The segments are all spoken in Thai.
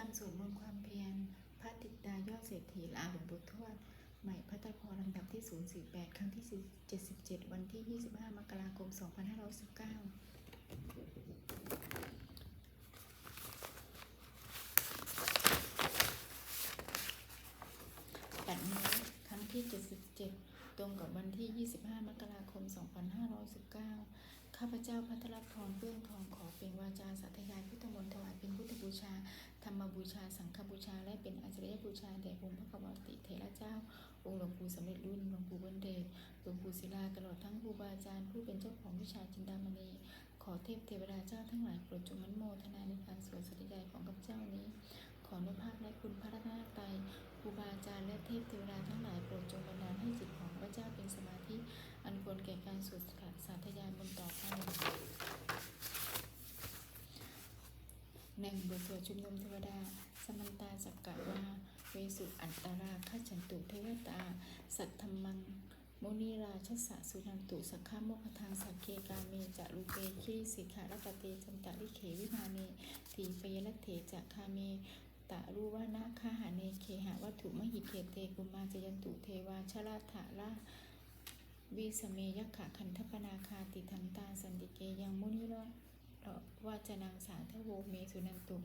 รมสวดมนต์ความเพียร พระติดดายอดเศรษฐีลาหลวงปู่ทวดใหม่พัตพรลำดับที่ 048 ครั้งที่ 77 วันที่ 25 มกราคม 2519ปัดนี้ครั้งที่ 77 ตรงกับวันที่ 25 มกราคม 2519 ข้าพเจ้าพัทรพรเบื้องทองขอเป็นวาจาสัตยายพุทธมนต์ถวายเป็นพุทธบูชา ธรรมบูชา สังฆบูชา และเป็นอาจารยบูชาแด่องค์พระกวติเถระเจ้า องค์หลวงปู่สำเร็จรุ่นหลวงปู่เบญเดชหลวงปู่ศิลาตลอดทั้งครูบาอาจารย์ผู้เป็นเจ้าของวิชาจินดามณีขอเทพเทวดาเจ้าทั้งหลายโปรดจงมันโมทนาในการสวดสัตยายของข้าพเจ้านี้ ขออนุภาพและคุณพระรัตนตรัยครูบาอาจารย์และเทพเทวดาทั้งหลายโปรดจงบันดาลให้จิตของพระเจ้าเป็นสมาธิ อันควรแก่การสวดสาธยายบนต่อไปหนึ่งบทสวดชุมนุมเทวดา สมันตาสักกะวา เวสุอันตราข้าฉันตุเทวตา สัทธรรมังโมนิราชสะสุนันตุสักขาโมคทางสักเคกาเมจะรูเปคิริสิกขารตเตจันตะลิเขวิมาเนทีเปยละเถจะคาเม ตะรูวานาคาหาเนเคหะวัตถุมหิเคเตกุมาจยันตุเทวาชราถาราวิสเมยักขะคันทปนาคาติทันตาสันติเกยังมุนิโรวาจนังสาทโวเมสุนันตุ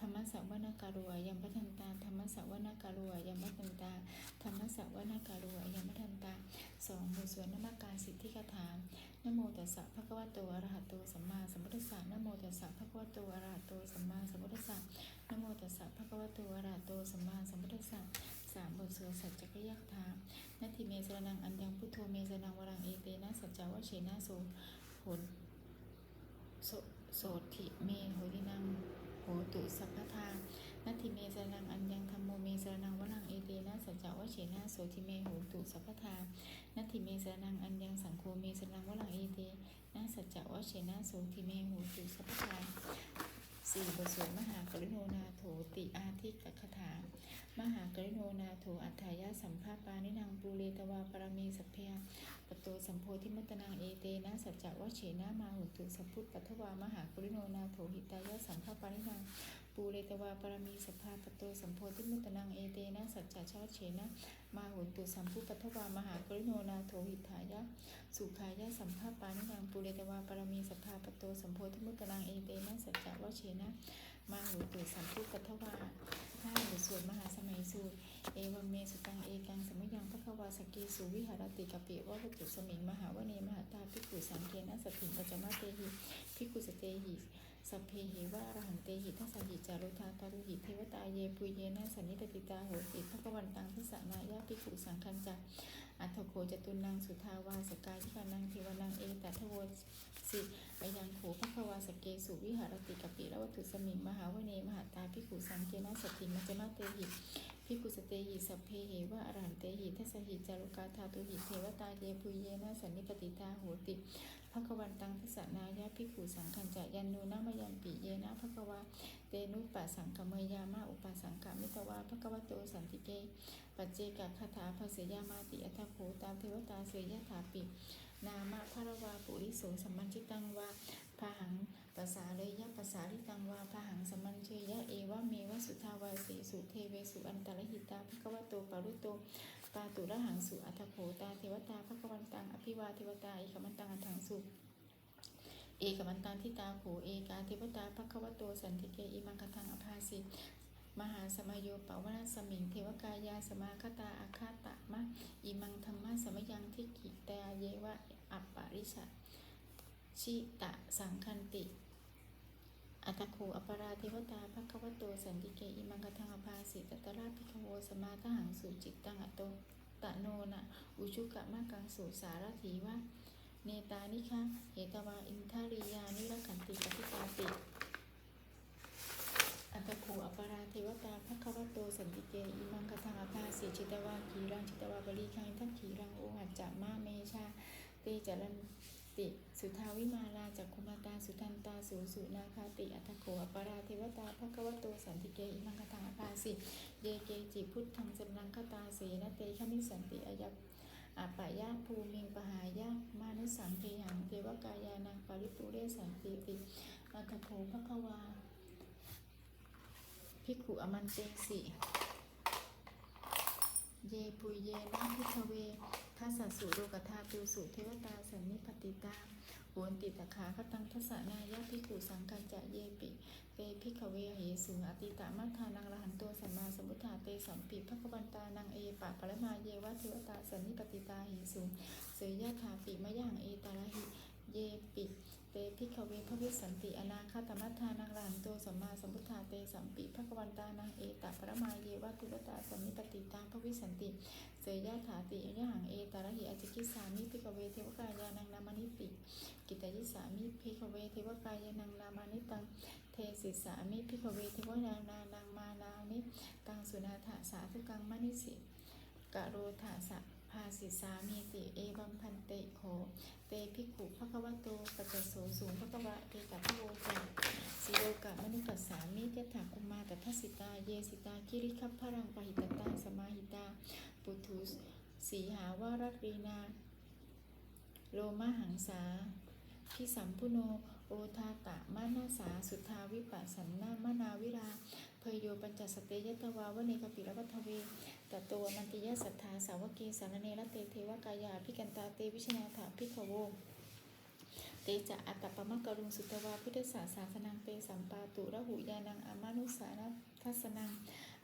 ธรรมสวนาการุอายังพัทันตาธรรมสวนาการุอายังพัทันตาธรรมสวนาการุอายังพัทันตาสองบทสวดนมัการสิทธิกถานะโมตัสสะภะคะวะโตอะระหะโตสัมมาสัมพุทธัสสะนโมตัสสะภะคะวะโตอะระหะโตสัมมาสัมพุทธัสสะนโมตัสสะภะคะวะโตอะระหะโตสัมมาสัมพุทธัสสะสามบทสวดสัจจกยักถานาทิเมสรนังอัญญังพุทโธเมสรนังวรังเอเตนะสัจจาวะเชนะโสโหนโสโสทิเมโหตินัง โหตุสัพพทานาทิเมสรังอัญญังธรรมโมเมสรังวรังเอเตนะสัจจาวะเชนะโสทิเมโหตุสัพพทานัตถิเมสรังอัญญังสังโฆเมสรังวลังเอเตนะสัจจะวะเชนะโสทิเมโหตุสัพพทาสี่บทสวดมหากริโนนาโถติอาทิกคถามหากริโนนาโถอัฏฐายะสัมภาปานินังปูเรตวาปรมีสัพเพ ปโตสัมโพธิมัตตนังเอเตนะสัจจะวะเชนะมาหุตุสัพพุทธปัทวามหากริโนนาโถหิตายะสัมภาปานินังปูเรตวาปรมีสัพพาปโตสัมโพธิมัตตนังเอเตนะสัจจะชวเชนะมาหุตุสัมพุปัทวามหากริโนนาโถหิทายะสุขายะสัมภาปานินางปุเรตวาปรมีสัพพาปโตสัมโพธิมุตตนังเอเตนะสัจจวเชนะ มาหุตุสัมพุกัทวาห้าบทสวดมหาสมัยสูตร เอวเมสุตังเอกังสมยังพระควาสกีสุวิหารติกะปิวัตุสมิงมหาวเนมหาตาพิกุสังเกนะสถึงปัจจมาเตหิพิกุสเตหิ สัพเพหิวะอรหันเตหิทัสสหิจารุธาตารุหิเทวตาเยปุเยนะสันนิตติตาโหติพระกวันตังทิสานายาปิขุสังคัญจาอัตถโคจตุนังสุทาวาสกายทิกานังเทวนังเอตัทโวสิไปยังโขภควาสเกสุวิหารติกปิละวัตถุสมิงมหาวเนมหาตาพิขุสังเกนะสติมัจจมาเตหิ ภิกุสเตหิสัพเพเหวะอรหันเตหิทัสหิจารุกาธาตุหิเทวตาเยปุเยนะสันนิปติตาโหติภควันตังทิสานายาภิกุสังคัญจะยันนูนะมยันปิเยนะภควาเตนุปัสสังกมยามาอุปสังกมิตวาภควโตสันติเกปัจเจกคาถาภาษยามาติอัตโขตามเทวตาเสยถาปินามะพระวาปุริโสสัมมันจิตังวา พหังภาษาเลยยะภาษาลิตังวาพาหังสัมมันเชยะเอวะเมวะสุทาวาสีสุเทเวสุอันตรหิตาภควโตปารุโตปาตุระหังสุอัตถโขตาเทวตาภควันตังอภิวาเทวตาเอกมันตังอัฏฐังสุเอกมันตันทิตาโขเอกาเทวตาภควโตสันติเกอิมังคทังอภาสิมหาสมโยปวนาสมิงเทวกายาสมาคตาอาคาตะมะอิมังธรรมะสมยังทิกิตาเยวะอัปปาริสะ ชิตะสังคันติ อัตถโขอปราเทวตาภควโตสันติเกอิมังคทังอภาสิตตระพิกโวสมาทหังสุจิตตังอโตตะโนนะอุชุกะมะกังสุสารถีวะเนตานิคะเหตวาอินทาริยานิรขันติปฏิปาติอัตถโขอปราเทวตาภควโตสันติเกอิมังคทังอภาสิจิตวาขีรังจิตวาบริคังทักขีรังโอหัจจะมาเมชาเตจรัน ติ สุทาวิมาลาจักคุมาตาสุทันตาสูสุนาคาติ อัตโขอปราเทวตาภควโตสันติเกอิมังคทังอภาสิเยเกจิพุทธังสนังคตาเสนเตขมิสันติอายัปอาปายาภูมิงปหายามานุสังเทหังเทวกายานังปริปุเรสันติติอัตถโขภควาภิกขุอมันเตสิ เยปุเยนะพิทเว ทัสสะสุโลกธาตุสุเทวตาสันนิปติตาโหนติตขาคตังทัสสะนายะภิกขุสังกัจจะเยปิเตพิกขเวเหสุอติตามัทธานังละหันโตสัมมาสมุทธาเตสัมปิภควันตานังเอปะปะละมาเยวะเทวตาสันนิปติตาเหสุเสยยะถาปิมะยังเอตาลหิเยปิ เตพิกขเวพระวิสันติอนาคาตมัทานังละหันโตสัมมาสัมพุทธาเตสัมปิภควันตานังเอตะปะละมาเยวะเทวตาสันนิปติตาพระวิสันติเสยยะถาติยะหังเอตาระหิอจิกิสามิพิกเวเทวกายานังนามานิติกิตยิสามิพิกเวเทวกายานังนามานิตังเทศิสามิพิกเวเทวนานานังมานานิตังสุนาถาสาธุกังมณิสิกะโรธาสะาสิสามีติเอวัมพันเตโขเตภิกขุภควโตปัจจโสสูงภควะเตกัพโวจาสิโลกะมนุปัสสามิยะถาคุมาตัทสิตาเยสิตาคิริคัพพรังปหิตตาสมาหิตาปุถุสีหาวารรีนาโลมาหังสาพิสัมพุโน โอทาตะมานาสา สุทาวิปัสสันนามนาวิรา เคยโยปัญจสเตยตวาวเนกปิรวัทเวตตัวมันติยสัทธาสาวกีสารเนรเตเทวกายาพิกันตาเตวิชนาถาพิขโวเตจะอัตตปมะกรุงสุตวาพุทธศาสาสนังเปสัมปาตุระหุยานังอามานุสานัทัสนัง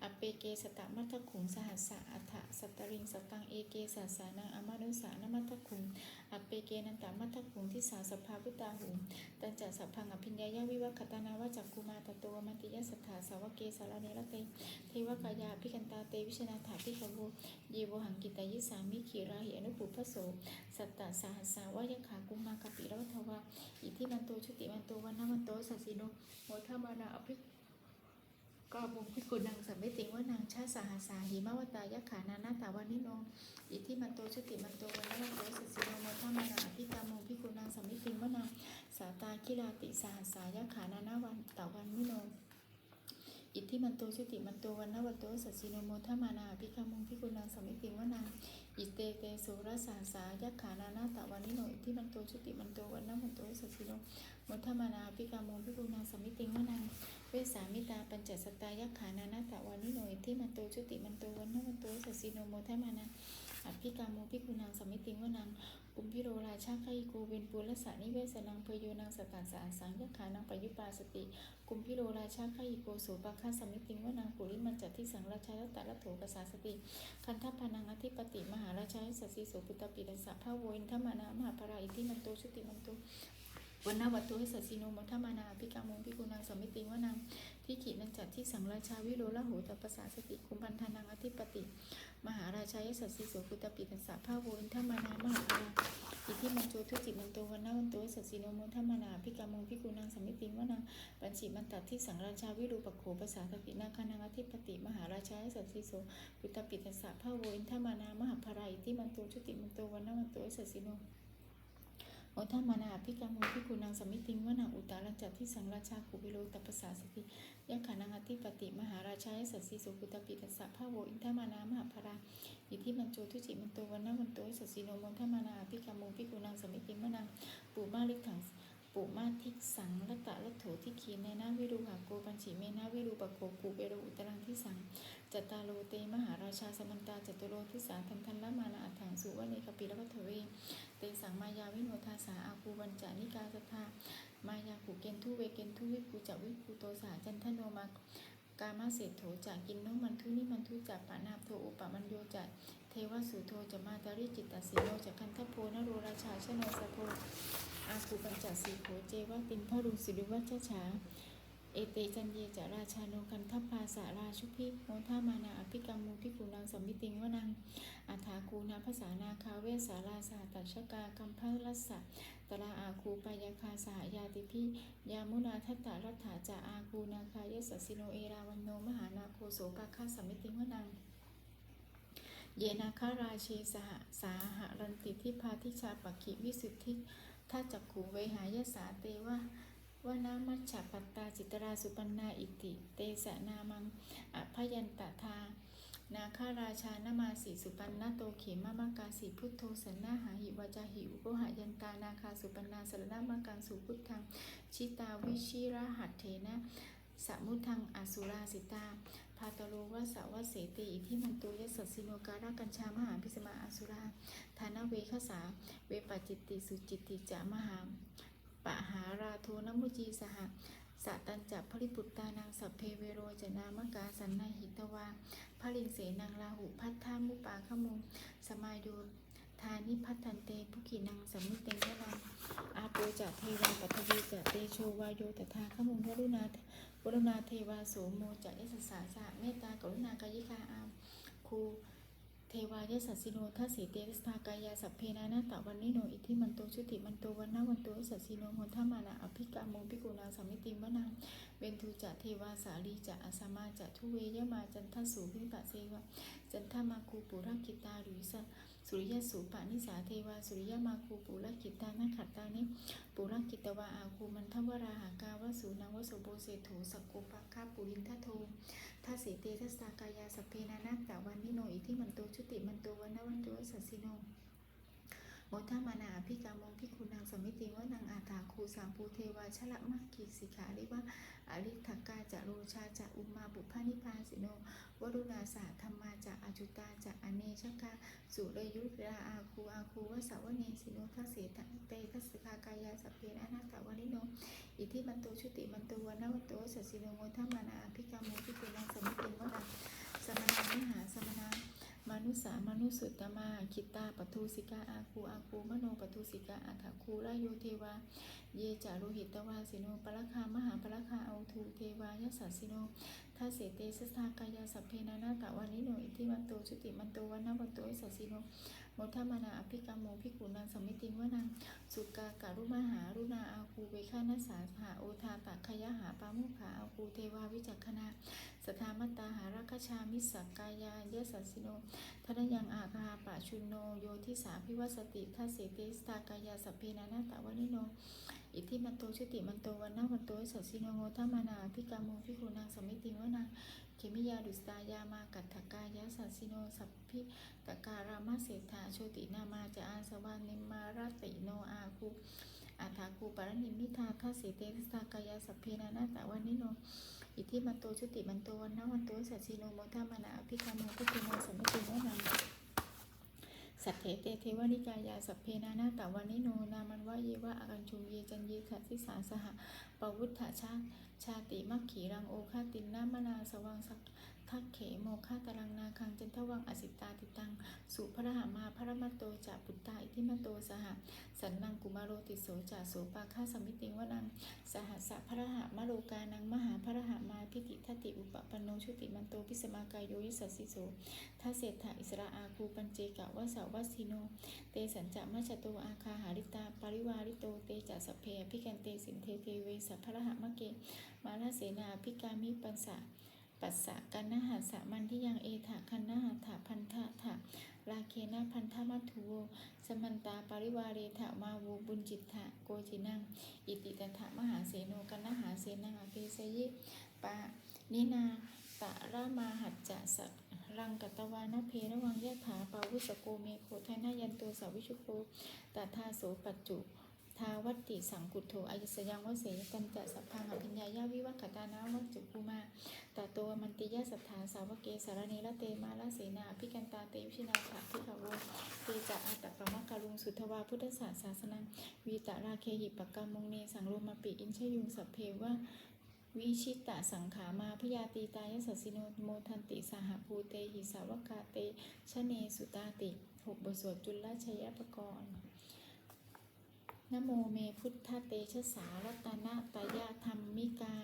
อเปเกสตะมัทธขุงสหัสสะอัฏฐสัตริงสตังเอเกสัสานังอมานุสานมัทธขุงอเปเกนันตามัทธขุงที่สาสภาวิตาหุตันจัสัพพังอภิญญายาวิวัคตานาวจักกุมาตโตวมัติยสัทธาสาวเกสารเนรเตเทวกายาพิกันตาเตวิชนาถาพิขโวเยโวหังกิตายิสามิขีราหิอนุปุพโสสัตตะสหัสสาวายขากุมากปิรัทวาอิทิมันโตชุติมันโตวันนมันโตสัสสิโนโมทมานาอภิ ก็มุงพิกุนังสัมมิติงว่านางชาสหัสาหิมาวตายะขานานาตาวานิโนอิทิมันโตชติมันโตวันนวันโตสัสิโนโมทามานาอภิกามุงพิกุนังสัมมิติงว่านางสาตาคิราติสหัสายะขานานาวันตาวันมิโนอิทธิมันโตชุติมันโตวันนวันโตสัสิโนโมทมานาอภิกามุงพิกุนังสมิติงว่านางอิเตเตโสรสาสายะขานานาตาวานิโนอิทธิมันโตชุติมันโตวันนวันโตสัสิโนโมทมานาอภิกามุงพิกุนังสมิติงว่านาง เวสามิตาปัญจสตายักขานานาตะวานิโนอิที่มันโตชุติมันโตวันนวันโตสัสสิโนโมทมานาอภิกาโมภิกุนางสมิติงวนังอุมพิโรราชาไคโกเวนปุรสานิเวสนังเพโยนังสตันสาสังยักขานังปยุปาสติกุมพิโรราชาไคโกโสปะคาสมิติงวนังปุริมันจัตที่สังราชาลตะละโถกสาสติคันทัพพานังอธิปติมหาราชาสัสสิโสปุตตปิตัสสะพะโวินทมานามหาปราอิทิมันโตชุติมันโต วันนาวัตโตให้สัสสิโนมัทธมานาพิกามุงพิกุนังสมิติวนังที่ขีนันจัดที่สังราชาวิโรละโหตปัสสาสติคุมพันธานังอธิปติ มหาราชายสัสสิโสกุตปิตัสสะภาโวอินทมานามหาราอิทิมันโจทุจิมันโตวันนาวันโตให้สัสสิโนมัทธมานาพิกามุงพิกุนังสมิติวนังปัญจิมันตัดที่สังราชาวิรูปโขปัสสาสตินาคานังอธิปติ มหาราชายสัสสิโสกุตปิตัสสะภาโวอินทมานามหาปราอิทิมันโตชุติมันโตวันนาวันโตให้สัสสิโน โอทามานาพิกามุพิกุนังสมิติงวนาอุตารัญจัตที่สังราชาขุวิโลตัปปสาสติยักขานังอธิปติมหาราชายสัตสีสุกุตปิตัสสะภาโวอินทามานามหาภราอิทิมันโจทุจิมันโตวันนาวันโตสัตสีโนมนทามานาพิกามุพิกุนังสมิติงวนังปูมาลิขัง ปุมาทิกสังละตะละโถทิคีในนาวิรูหาโกปัญชิเมนาวิรูปโคกูเบโรอุตรังที่สังจตตาโลเตมหาราชาสมันตาจตุโลทิสาทันทันละมานาอัฏฐังสุวเนกปิรวัฏเวเตสังมายาวิโนทาสาอาคูบัญจานิกาสทามายาผูเกนทุเวเกนทุวิภูจักวิภูโตสาจันทโนมากามาเศรษโถจากกินโนมันทุนิมันทุจากปานาโทอุปะมันโยจัก เทวสุโทจะมาตาริจิตตสิโนจากคันทโพนโรราชาชโนสโพอาคูปัญจสีโขเจวตินพรุงสิริวัชชาเอเตจันเยจะราชาโนคันทัพพาสาราชุพิโมทามานาอภิกรรมูพิกุนังสมิติงวนังอัฐาคูนาภาษานาคาเวสาราสาตัชกากัมพลัสสะตระอาคูปายาคาสหายาติพิยามุนาทัตตารัตถาจาอาคูนาคายสัสสิโนเอราวันโนมหานาโคโสกาคาสมมิติงวนัง เยนาคาราเชสหสาหรันติทิพาทิชาปกขิวิสุทธิทัจักขูเวหายสาเตวะวนามัชฉปัตตาจิตราสุปันนาอิติ เตสะนามังอภยันตทา นาคาราชานามาสีสุปันนาโตเขมามากาสีพุทโธสันนาหาหิวาจาหิอุโกหายันตานาคาสุปันนาสรณามากังสุพุทธังชิตาวิชิระหัตเถนะ สมุทังอสุราสิตาพาตโรวะสาวเสติอิทิมันโตยสัสสิโนการะกัญชามหาพิสมาอสุราธานเวคสา เวปจิตติสุจิตติจะมหาปะหาราโทนมุจีสหสะตันจับพริปุตตานังสัพเพเวโรจนามกาสันนาหิตวาพระลิงเสนังลาหุพัทธามุปาขมุงสมายโยทานิพัทันเตภุกินังสมมุตเตยะนังอาโปจะเทวาปัทวีจะเตโชวายโยตถาขมุงวรุณา วรุณาเทวาโสโมจะยสสสาสะเมตตากรุณากายิกาอามคูเทวายสัสสิโนทัสสีเตสภากายาสัพเพนานาตะวันนิโนอิทิมันโตชุติมันโตวันนาวันโตสัสสิโนโหนทมานาอภิกาโมภิกุณาสัมมิติมนังเวนทูจะเทวาสาลีจะอาสามาจะทุเวยมาจันทสูวิปะเสวะจันทมาคูปุระกิตาหรือสะ สุริยสูปะนิสาเทวาสุริยมาคูปุรกิตานาขัตตานิปุรกิตวาอาคูมันทวราหากาวสูนังวสโบเศโถสกโกปะคาปุรินทโททัสเสเตทัสตากายาสเพนานาตะวันนิโนอิทิมันโตชุติมันโตวันนวันโตสัสสิโน โมทามานาอภิกามงพิคุณังสมิติวนังอาถาคูสังภูเทวาชละมักขีสิขาริวะอริทักกาจะโรชาจะอุมาบุพานิพานสิโนวรุณาสาธรรมาจะอจุตาจะอเนชกาสุรยุทธาอาคูอาคูวสาวเนสิโนทัสเสตเตทัสสกากายาสเพนานาตวันนิโนอิทิมันโตชุติมันโตวันวันโตสัสสิโนโมทัมานาอภิกามโมพิปุนังสมิติวนาสมนามิหาสมนา มานุสามนุสุตตมาคิตตาปทุสิกาอาคูอาคูมโนปทุสิกาอาคาคูราโยเทวา เยจารุหิตวาสิโนปะลคามหาปะลคาเอาทูเทวายสัสสิโนทัสเสเตสสทากายาสัพเพนานาตะวันนิโนอิทิมันโตชุติมันโตวันนวันโตสัสสิโนโมทมานาอภิกรรมโมพิกุนังสมิติวนังสุกาการุมาหารุณาอาคูเวฆานัสสาหาโอทาตักขยะหาปามุขาอาคูเทวาวิจักขณาสทามัตตาหารัคชามิสักกายายสัสสิโนทนยังอาคาปะชุนโนโยทิสาพิวัสติทัสเสเตสตากายาสัพเพนานาตะวันิโน อิทิมันโตชุติมันโตวันนาวันโตสัสสิโนโมทมานาอภิกรรมโมพิกุนังสมิติวนังเขมิยาดุสตายามากัตถกายะสัสสิโนสัพพิตการามาเศรษฐาโชตินามาจะอาสวานิมารติโนอาคูอาถาคูปารณิมิทาคาสิเตสตากายาสัพเพนานาตะวันนิโน อิทิมันโตชุติมันโตวันนาวันโตสัจจิโนโมทามานาอภิกาโมพุทธิโนสัมมิติโนนัง สัตเถเตเทวนิกายาสัพเพนานาตะวานิโนนามันวะเยวะอากันชุมเยจันเยขัสิสาสหปวุฒชา ชาติมัคขีรังโอคาตินนามนาสวังสักทักเขโมฆาตรังนาคังจันทวังอสิตาติตัง สุพระหามาพระมัตโตจะปุตตาอิทิมโตสหสันนังกุมารโรติโสจะโสปาคาสมิติงวนัง สหัสสะพระหามโลกานังมหาพระหามาพิติทัติอุปปันโนชุติมันโตพิสมากายโยยิสัสสิโสทัสเศรษฐาอิสระอาคูปัญเจกะวะสาวัสิโน เตสัญจะมัชโตอาคาหาริตาปริวาริโตเตจะสเพพิกันเตสินเทเทเวสัพพระหามะเก มาลาเสนาพิกามิปัสสะปัสสะกันนหาสะมันที่ยังเอถะคันนหาถะพันธะถะราเคนะพันธมัตถุโวสมันตาปริวาเรถะมาโวบุญจิตถะโกจินังอิติตถะมหาเสโนกันนหาเสนังอภิสยิปะนินาตะรามาหัจจะสักรังกัตวานะเพระวังยะถาปาวุสโกเมโคทนายันโตสาวิชุโกตถาโสปัจจุ ทาวัตติสังกุโทอายุสยังวเสยตันจะสัพพังอภิญญายาวิวัคตานาวัจจุภูมาตาโตมันติยะสัทธาสาวกเกสารเนละเตมาละเสนาพิกันตาเตวิชินาถาพิขโวเตจะอัตตปะมะการุงสุทวาพุทธศาสนาสนังวีตะราเคหิปกรรมมงเนสังโรมาปิอินชยุงสัพเพวะวิชิตะสังขามาพยาตีตายสัสสิโนโมทันติสหภูเตหิสาวกาเตชเนสุตาติหกบทสวดจุลชยปกรณ์ นโมเมพุทธเตชะสารัตนะตยะธรรมิกา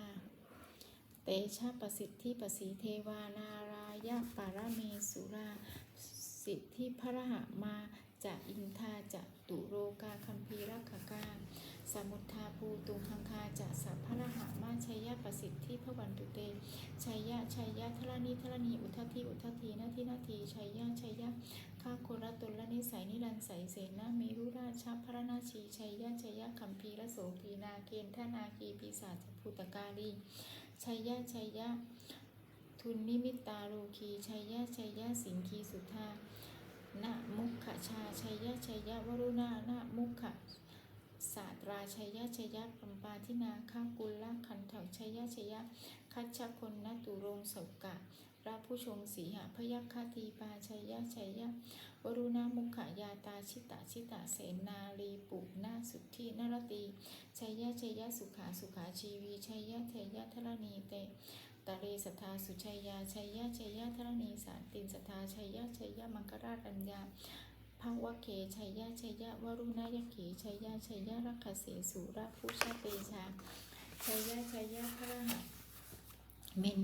เตชะประสิทธิประสีเทวานารายะปารเมสุรา สิทธิพระหะมาจะอินทาจะตุโรกาคัมภีรักขกา สมุทธาภูตุงคังคาจะสัพพะหะมาชัยยะประสิทธิพระวันตุเตชัยยะชัยยะทรณีทรณีอุทธีอุทธีนาทีนาทีชัยยะชัยยะข้าโครตุลนิสัยนิรันดร์ใสเสนาเมรุราชพระนาชีชัยยะชัยยะคัมภีรโสพีนาเกณฑนาคีปีศาจภูตกาลีชัยยะชัยยะทุนนิมิตตาโลคีชัยยะชัยยะสิงคีสุธานะมุขชาชัยยะชัยยะวรุณานะมุข ศาสตราชัยยะชัยยะปัมปาทินาข้ากุลละขันเถาชัยยะชัยยะคัชชคนนตุรงสกะพระผู้ชงสีหะพยัคฆทีปาชัยยะชัยยะวรุณามุขายาตาชิตาชิตาเสนาลีปุกนาสุทธินรตีชัยยะชัยยะสุขาสุขาชีวีชัยยะชัยยะทรณีเตตะเรสัทธาสุชัยยาชัยยะชัยยะทรณีสารตินสัทธาชัยยะชัยยะมังครารัญญา ภาวะเคชัยยะชัยยะวรุณายเขชัยยะชัยยะรักเสสุระผู้ชาเปชาชัยยะชัยยะพระหะเมน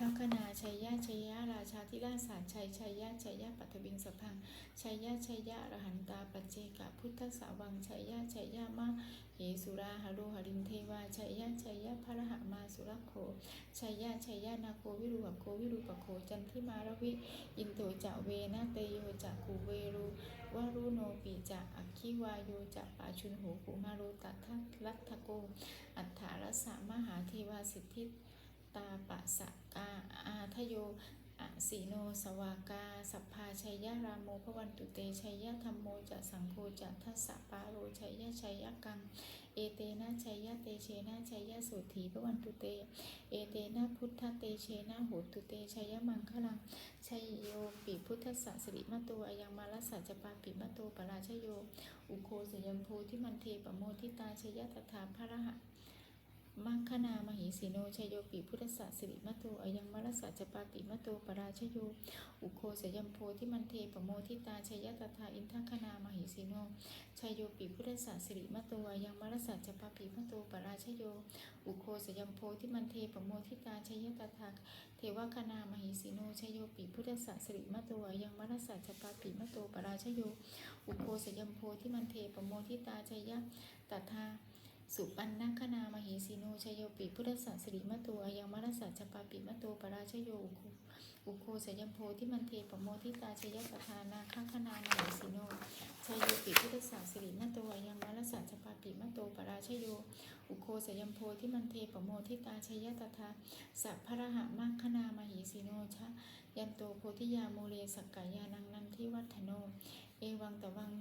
ทักคณาชัยยะชัยยะราชาธิราชสารชัยชัยยะชัยยะปัทวิงสพังชัยยะชัยยะอรหันตาปัจเจกะพุทธสาวังชัยยะชัยยะมะเหสุราหารุหรินเทวาชัยยะชัยยะพระหะมาสุรโคชัยยะชัยยะนาโควิรุหโควิรุปโคจันทิมารวิอินโตจะเวนะเตโยจะกูเวรุวารุโนปิจะอัคคิวายโยจะปาชุนโหกุมารุตัทธลัทธโก อัฏฐารสะมหาเทวาสิทธิ ตาปะสะกาอาทโยอะสีโนสวากา สัพพาชัยยะรามโมพวันตุเตชัยยะธรรมโมจะสังโฆจะทัสสะปาโรชัยยะชัยยะกัง เอเตนะชัยยะเตเชนะชัยยะสุถีพวันตุเต เอเตนะพุทธเตเชนะโหตุเตชัยยะมังคลังชัยโยปิพุทธสสริมะตอายังมาลสัจปาปิมะโตปราชโย อุโคสยัมโพที่มันเทปโมทิตาชัยยะตถาพระหะ มัคคณามหิสีโนชยโยปิพุทธสสสิริมะโตอยังมรสสะจปาปิมะโตปราชโยอุโคสยัมโพที่มันเทปโมทิตาชยตถาอินทัคคณามหิสีโนชยโยปิพุทธสสสิริมะโตอยังมรสสะจปาปิมะโตปราชโยอุโคสยัมโพที่มันเทปโมทิตาชยตถาเทวคณามหิสีโนชยโยปิพุทธสสสิริมะโตอยังมรสสะจปาปิมะโตปราชโยอุโคสยัมโพที่มันเทปโมทิตาชยตถา สุปันนัคณามหิสีโนชยโยปิพุทธสัสสิริมะตอายังมรสัจปาปิมะโตปราชโยอุโคอุโคสยัมโพที่มันเทปโมทิตาชยตถานาคัคณามหิสีโนชยโยปิพุทธสัสสิริมะตอายังมรสัจปาปิมะโตปราชโยอุโคสยัมโพที่มันเทปโมทิตาชยตถาสัพพระหะมัคคณามหิสีโนชะยันโตโพธิยาโมเลสักกายานังนันทิวัฒโน เอวังตะวัง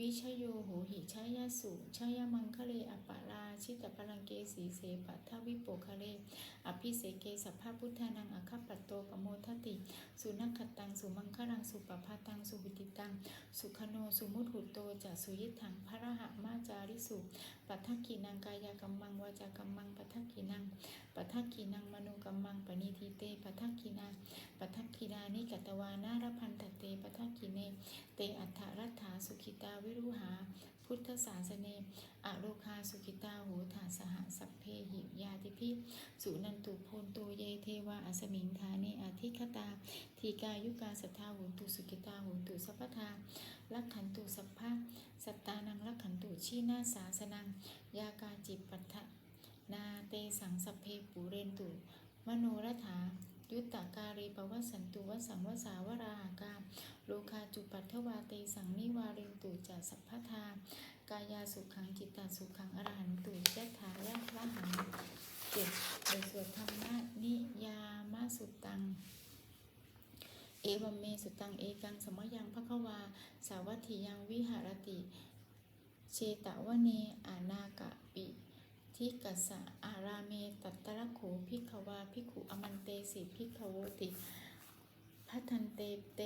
วิชโยโหหิชายาสุชายามังคะเลอปาราชิตพลังเกสีเสปัทวิโปคะเล อภิเสเกสัพพะพุทธานังอคัปปัตโตปโมทติ สุนักขตัง สุมังคลัง สุปปาตัง สุวิติตัง สุขโน สุมุตหุโตจะสุยิทังพระหะมาจาริสุปัทถกีนังกายกัมมังวาจากัมมังปัทถกีนังปัทถกีนังมโนกัมมังปณิทิเตปัทถกีนาปัทถกีนานิกัตวานารพันตเตปัทถกีเน เตอัฏฐรัตถาสุขิตาวิรุหา พุทธศาสเนอโลคาสุขิตาโหฐาสหสัพเพหิยาติพิสุนันตุโพนโตเยเทวาอสมิงธาเนอธิคตา ทีกายุกาสัทธาโหนตุสุขิตาโหนตุสัพพทาลักขันตุสัพพะสัตตานังลักขันตุชีนาสาสนัง ยากาจิปัฏฐนาเตสังสัพเพปุเรนตุมโนรถายุตตาการีปวัสสันตุวสังวสาวราหากา โลคาจุปัทถวาเตสังนิวารินตุจัสัพพทากายาสุขังจิตตาสุขังอรหันตุยัตถายะละหังเจ็ดโดยสวดธรรมะนิยามสุตัง เอวัมเมสุตังเอกังสมยังภควา สาวัตถิยังวิหารติ เชตวเนอานากะปิทิกัสสะอาราเมตัตตะโขภิกขวาภิกขุอมันเตสิภิกขโวติ พัทันเตเต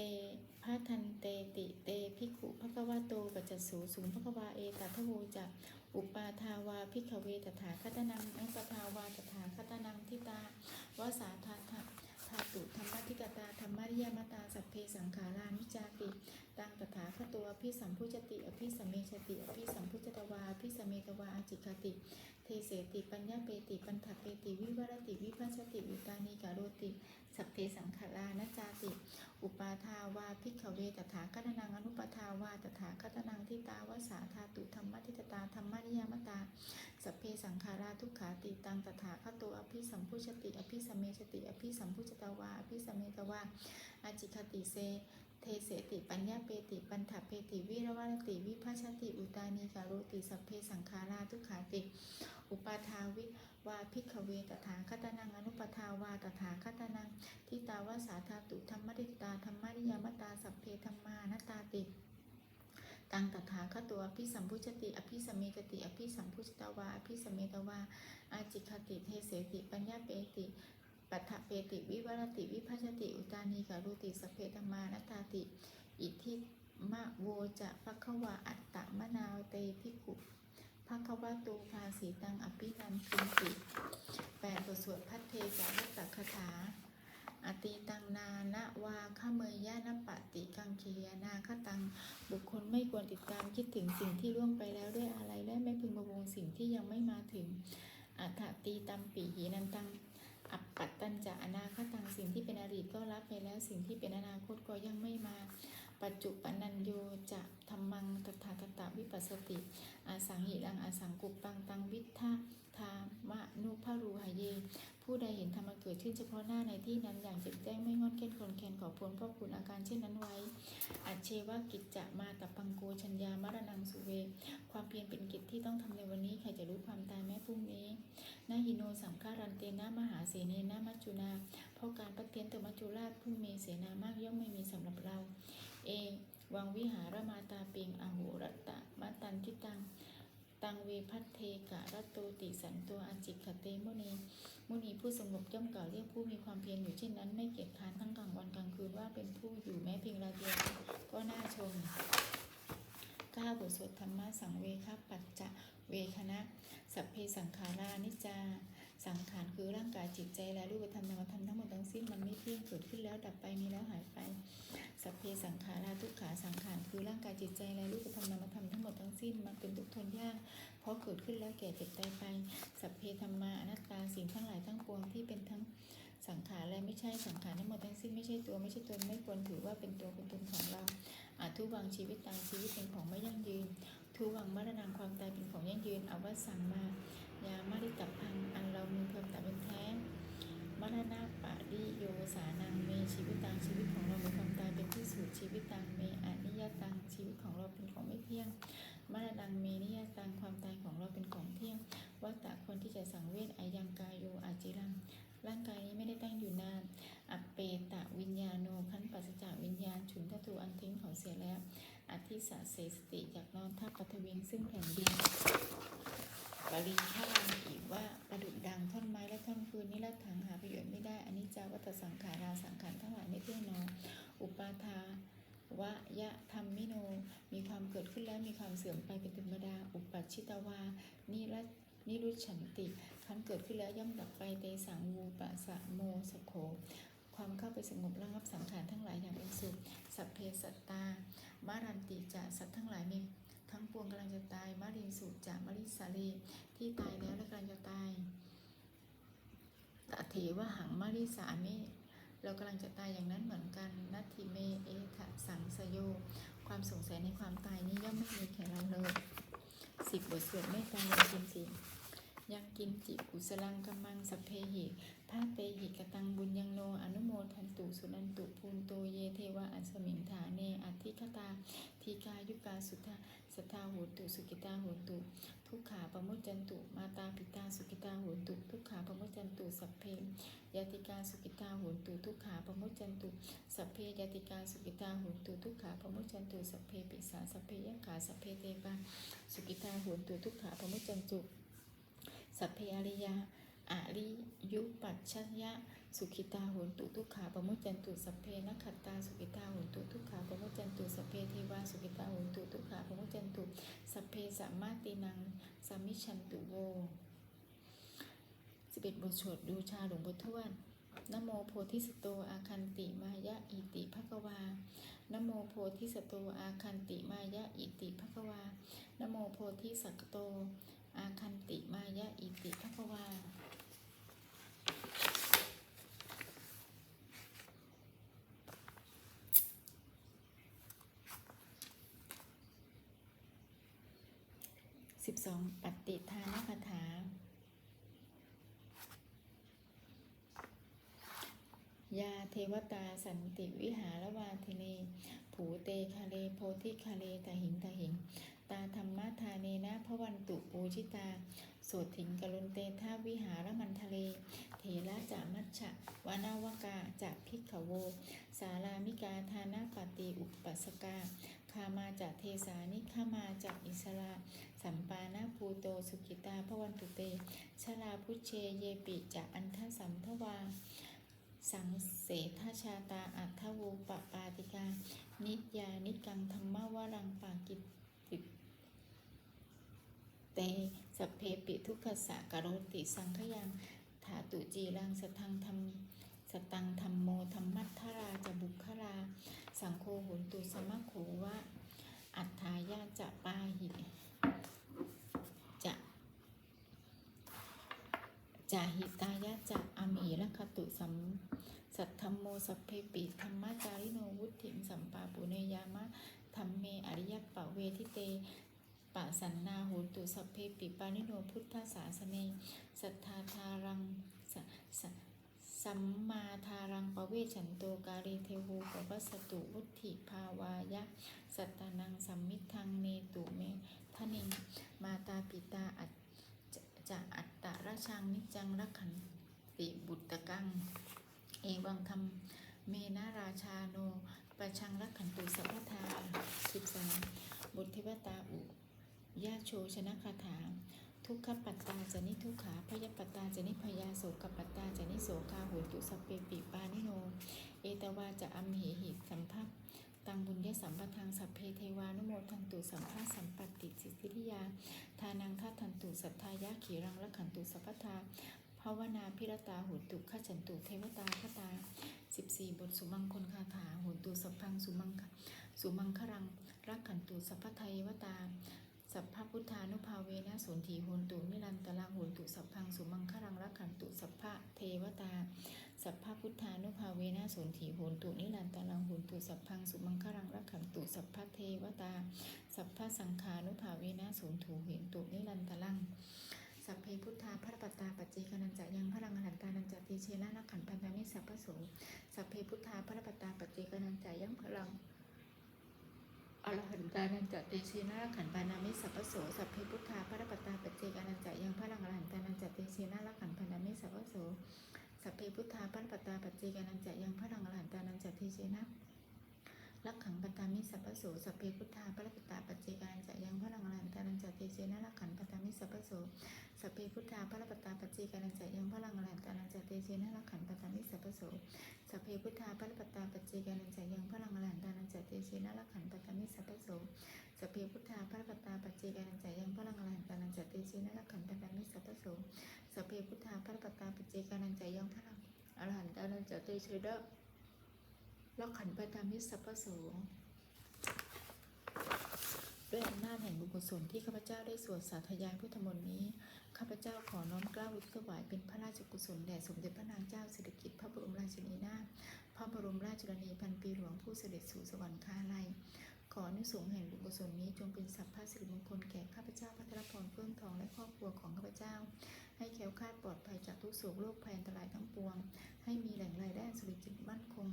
พัทันเตติเตภิกขุภควาโตปัจจสูสูงพัควาเอตัทโวจะอุปาทาวาพิกเวตถาคตนังอุปทาวาตถาคตนังทิตาวาสาธาทธาตุธรรมทิกตาธรรมริยมตาสัพเพสังขารานิจาติ ตังต อภิสัมพุจติ อภิสัมเมชติ อภิสัมพุจตวาอภิสัมเมตวาอาจิกติ เทเสติปัญญาเปติ ปันถเปติ วิวรติ วิปัสสติวิตานิกาโรติ สัพเพสังขารานจาติ อุปาทาวาภิกขเวตถาคตนังอนุปทาวาตถาคตนังทิตาวสาธาตุธรรมทิตตาธรรมนิยามตา สัพเพสังขาราทุกขาติตังตถาคโตอภิสัมพุชติ อภิสัมเมชติ อภิสัมพุจตวาอภิสัมเมตวาอาจิคติเซ เทเสติปัญญาเปติปันถเปติวิรวรติวิภัชติอุตานีการโรติสัพเพสังขาราทุขาติ อุปาทาวิวาภิกขเวตถาคตนังอนุปทาวาตถาคตนังทิตาวาสาธาตุธรรมริตาธรรมริยามตาสัพเพธรรมานตาติตังตถาคตัวอภิสัมพุชติ อภิสมเมกติ อภิสัมพุชตวา อภิสมเมตวา อาจิคติ เทเสติ ปัญญาเปติ เพติวิวรติวิภัชติอุตานีการุติสเพธมานตาติ อิทิมะโวจะภควาอัตตมะนาวเตภิกขุภควะตูภาสีตังอภินันตินติแปดบทสวดพัทเทจารัตตคาถาอติตังนานะวาขเมยยะนปะติกังเคียนาคตัง บุคคลไม่ควรติดตามคิดถึงสิ่งที่ล่วงไปแล้วด้วยอะไรและไม่พึงประวงสิ่งที่ยังไม่มาถึงอัฏฐตีตัมปีหีนันตัง อัปปัตตัญจะอนาคตังสิ่งที่เป็นอดีตก็รับไปแล้วสิ่งที่เป็นอนาคตก็ยังไม่มา ปัจจุปนัญโยจะธรรมังตถาคตวิปัสสติอาสังหิรังอาสังกุปปังตังวิทธาธามะนุภารูหเย ผู้ใดเห็นธรรมเกิดขึ้นเฉพาะหน้าในที่นั้นอย่างแจ่มแจ้งไม่งอนเก้นคนแคนขอพ้นเพราะคุณอาการเช่นนั้นไว้ อัจเชวกิจจะมาตปังโกชัญญามรณังสุเว ความเพียรเป็นกิจที่ต้องทำในวันนี้ใครจะรู้ความตายแม้พรุ่งนี้ นาหิโนสังฆารันเตนะมหาเสเนนะมัจจุนาเพราะการประเทนตมัจจุราชผู้มีเสนามากย่อมไม่มีสำหรับเรา เอ วังวิหารมาตาเปิงอโหรตะมาตันทิตังตังเวพัทเทกะรัตโตติสันตัวอาจิกเตมุนีมุนีผู้สงบย่อมกล่าวเรียกผู้มีความเพียรอยู่เช่นนั้นไม่เกียจค้านทั้งกลางวันกลางคืนว่าเป็นผู้อยู่แม้เพียงราเดียวก็น่าชมก้าบทสวดธรรมะสังเวคปัจจะเวคณะ สัพเพสังขารานิจา สังขารคือร่างกายจิตใจและรูปธรรมนามธรรมทั้งหมดทั้งสิ้นมันไม่เที่ยงเกิดขึ้นแล้วดับไปมีแล้วหายไป สัพเพสังขาราทุกขาสังขารคือร่างกายจิตใจและรูปธรรมนามธรรมทั้งหมดทั้งสิ้นมันเป็นทุกข์ทนยาก เพราะเกิดขึ้นแล้วแก่เจ็บตายไป สัพเพธรรมาอนัตตาสิ่งทั้งหลายทั้งปวงที่เป็นทั้งสังขารและไม่ใช่สังขารทั้งหมดทั้งสิ้นไม่ใช่ตัวไม่ใช่ตนไม่ควรถือว่าเป็นตัวเป็นตนของเราอาจทุวังชีวิตตายชีวิตเป็นของไม่ยั่งยืน ทุวังมรณงความตายเป็นของยั่งยืนเอาว่าสั่งมายามาริตับพังอันเรามีเพิ่มแต่เป็นแท้มรณะปะริโยสานังเมชีวิตตังชีวิตของเรามีความตายเป็นที่สุดชีวิตตังเมอนิยตังชีวิตของเราเป็นของไม่เที่ยงมรณังเมนิยตังความตายของเราเป็นของเที่ยงวัตตะคนที่จะสังเวชอายังกายโยอาจิรังร่างกายนี้ไม่ได้ตั้งอยู่นาน อัปเปตะวิญญาโนขันปัสสจากวิญญาณ ฉุนทัตุอันทิ้งเขาเสียแล้ว อธิสาเสสติจากนอนทับปัทวิงซึ่งแผ่นดินปริพาลังอีกว่าประดุดดังท่อนไม้และท่อนฟืนนี้ละถังหาประโยชน์ไม่ได้อนิจจาวัตสังขาราสังขารทั้งหลายไม่เที่ยงนอนอุปาทาวะยะธรรมมิโน มีความเกิดขึ้นแล้วมีความเสื่อมไปเป็นธรรมดา อุปัชิตวานิรัตนิรุชันติครั้นเกิดขึ้นแล้วย่อมดับไปเตสังวูปะสะโมสโข ความเข้าไปสงบระงับสังขารทั้งหลายอย่างเป็นสุข สัพเพสัตตา มารันติจะสัตว์ทั้งหลายมีทั้งปวงกำลังจะตาย มารินสุจะมาริสาลีที่ตายแล้วและกำลังจะตายตเถวะหังมาริสามิเรากำลังจะตายอย่างนั้นเหมือนกัน นัตถิเม เอทะสังสโย ความสงสัยในความตายนี้ย่อมไม่มีแก่เราเลยสิบบทสวดเมตตายังกินสิ ยังกินจิกุสลังกัมมังสัพเพหิพาเตหิกตังบุญยังโนอนุโมทันตุสุนันตุภูนโตเยเทวะอัสมิงฐาเนอัติคตาทีกายุกาสุทธาสัทธาโหตุสุกิตาโหตุ ทุกขาปมุจจันตุมาตาปิตาสุกิตาโหตุทุกขาปมุจจันตุสัพเพยติกาสุกิตาโหตุทุกขาปมุจจันตุสัพเพยติกาสุกิตาโหตุทุกขาปมุจจันตุสัพเพปิสาสัพเพยัขาสัพเพเตปาสุกิตาโหตุทุกขาปมุจจันตุ สัพเพอริยาอาริยุปัชชยะ สุขิตาโหนตุทุกขาปมุจจันตุสัพเพนักขัตตาสุขิตาโหนตุทุกขาปมุจจันตุสัพเพเทวาสุขิตาโหนตุทุกขาปมุจจันตุสัพเพสัมมาตินังสามิชันตุโวสิบเอ็ดบทสวดดูชาหลวงพ่อทวดนโมโพธิสตโตอาคันติมายะอิติภควานโมโพธิสตโตอาคันติมายะอิติภควานโมโพธิสักโต อาคันติมายะอิติภควาสิบสองปฏิทานคาถายาเทวตาสันติวิหารวาทิเนผูเตคาเลโพธิคาเลตาหิงตาหิง ตาธรรมะทาเนนะพระวันตุปูชิตาโสถิงกลุนเตทาวิหารมันทะเล เถระจามัชชะวานาวกาจะพิกขโว สารามิกาทานาปฏิอุปัสกาคามาจากเทสานิขมาจากอิสราสัมปานาภูโตสุกิตาพระวันตุเต ชลาพุเชเยปิจะอันทสัมทวาสังเสทชาตาอัทธโวปปาติกา นิยานิกังธรรมวรังปากิต เตสพเพปิทุกขสะกโรติสังขยังถาตุจีรังสทังธรรมสตังธรรมโมธรรมัทธราจะบุคลาสังโฆโหนตุสมะโขวะ อัฏฐายาจะปาหิจะจาหิตายะจะอามีละคตุสัมสัทธมโมสัพเพปิธรรมจาริโนวุติมสัมปาปุเนยามะธรรมเมอริยปะเวทิเต ปะสันนาโหตุสัพเพปิปานิโนพุทธศาสเนสัทธาทารังสสสัมมาทารังปเวชันโตกาลีเทวูปวัสตุวุติภาวายะ สัตตานังสัมมิทังเนตุเมทะนิงมาตาปิตาอัจจะอัตตะราชังนิจังรักขันติบุตตะกัง เอวังคำเมนาราชาโนประชังรักขันตุสัพพทาสิบสามบุตรเทวตาอุ ยาโชชนะคาถา ทุกขปัตตาจนิทุกขาพยปัตตาจนิพยาโสกปัตตาจนิโสกาโหตุสเปปิปานิโน เอตวาจะอัมเหหิสัมภัตังบุญยสัมปทังสัพเพเทวานุโมทันตุสัมภาสัมปัตติสิทธิยา ทานังทัทันตุสัทธายะขีรังรักขันตุสัพพทาภาวนาพิรตาหุตุขจันตุเทวตาคตา 14 บทสุมังคลคาถาหุตุสัพพังสุมังสุมังครังรักขันตุสัพพไทยวตา สัพพพุทธานุภาเวนะสุนทีโหนตุนิรันตลังโหนตุสัพพังสุมังครังรักขันตุสัพพะเทวตา สัพพพุทธานุภาเวนะสุนทีโหนตุนิรันตลังโหนตุสัพพังสุมังครังรักขันตุสัพพะเทวตา สัพพะสังขานุภาเวนะสุนถูเหนตุนิรันตลังสัพเพพุทธาพระปัตตาปัจเจกนันจะยังพลังอรหันตานันจะตีเชนะนักขันพันธมิสัพพะโสสัพเพพุทธาพระปัตตาปัจเจกนันจะยังพลัง อรหันตานันจตีเชนะนักขันปานามิสัพพโสสัพเพพุทธาพระปัตตาปจเจกนันจยังพระลังอรหันตานันจตีเชนารักขันปานามิสัพพโสสัพเพพุทธาพระปัตตาปจเจกนันจยังพระลังอรหันตานันจตีเชนา ลักขังปัตตามิสัพพโสสัพเพพุทธาพระปัตตาปัจเจกนันจะยังพลังอรหันตานันจะตีเชนะลักขังปัตตามิสัพพโสสัพเพพุทธาพระปตตาปัจเจกานันจะยังพลังอรหันตานันจะเตเชนะรักขันปตามิสัพพโสสัพเพพุทธาพระปตตาปัจเจกานันจะยังพลังอรหันตานันจะเตเชนะรักขันปตามิสัพพโสสัพเพพุทธาพระปตตาปัจเจกานันจะยังพลังอรหันตานันจะเตเชนะรักขันปตามิสัพพโสสัพเพพุทธาพระปตตาปัจเจกานันจะยังพลังอรหันตานันจะเตเชนะ รักขันปตามิสัพพโสด้วยอำนาจแห่งบุญกุศลที่ข้าพเจ้าได้สวดสาธยายพุทธมนต์นี้ ข้าพเจ้าขอน้อมกล้าอุทิถวายเป็นพระราชกุศลแด่สมเด็จพระนางเจ้าสิริกิติ์พระบรมราชินีนาถ พระบรมราชชนนีพันปีหลวงผู้เสด็จสู่สวรรคาลัย ขออนุสงส์แห่งบุญกุศลนี้จงเป็นสัพพะสิริมงคลแก่ข้าพเจ้าพัทรพรเฟื่องทองและครอบครัวของข้าพเจ้า ให้แคล้วคลาดปลอดภัยจากทุกโศกโรคภัยอันตรายทั้งปวง ให้มีแหล่งรายได้สุริจิตมั่นคง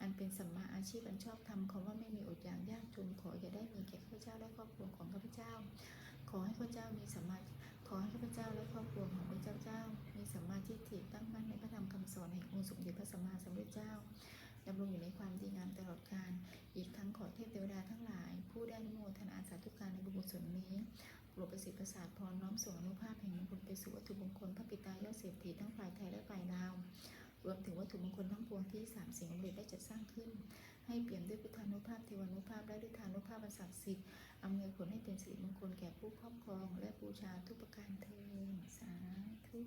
อันเป็นสัมมาอาชีพอันชอบธรรมขอว่าไม่มีอดอยากยากจนขออย่าได้มีแก่ข้าพเจ้าและครอบครัวของข้าพเจ้า ขอให้ข้าพเจ้ามีสัมมาขอให้ข้าพเจ้าและครอบครัวของพระเจ้าเจ้า มีสัมมาทิฏฐิตั้งมั่นในพระธรรมคำสอนแห่งองค์สมเด็จพระสัมมาสัมพุทธเจ้าดำรงอยู่ในความดีงามตลอดกาลอีกทั้งขอเทพเทวดาทั้งหลาย ผู้ได้นโมทนาสาธุการในบุญกุศลนี้โปรดประสิทธิ์ประสาทพรน้อมส่งอนุภาพแห่งมงคลไปสู่วัตถุมงคลพระปิตายอดเศรษฐีทั้งฝ่ายไทยและฝ่ายลาว รวมถึงวัตถุมงคลทั้งปวงที่สามสิ่งอำเร็จได้จัดสร้างขึ้น ให้เปี่ยมด้วยพุทธานุภาพเทวานุภาพและฤทธานุภาพอันศักดิ์สิทธิ์อำนวยผลให้เป็นสิริมงคลแก่ผู้ครอบครอง และบูชาทุกประการเทอญสาธุ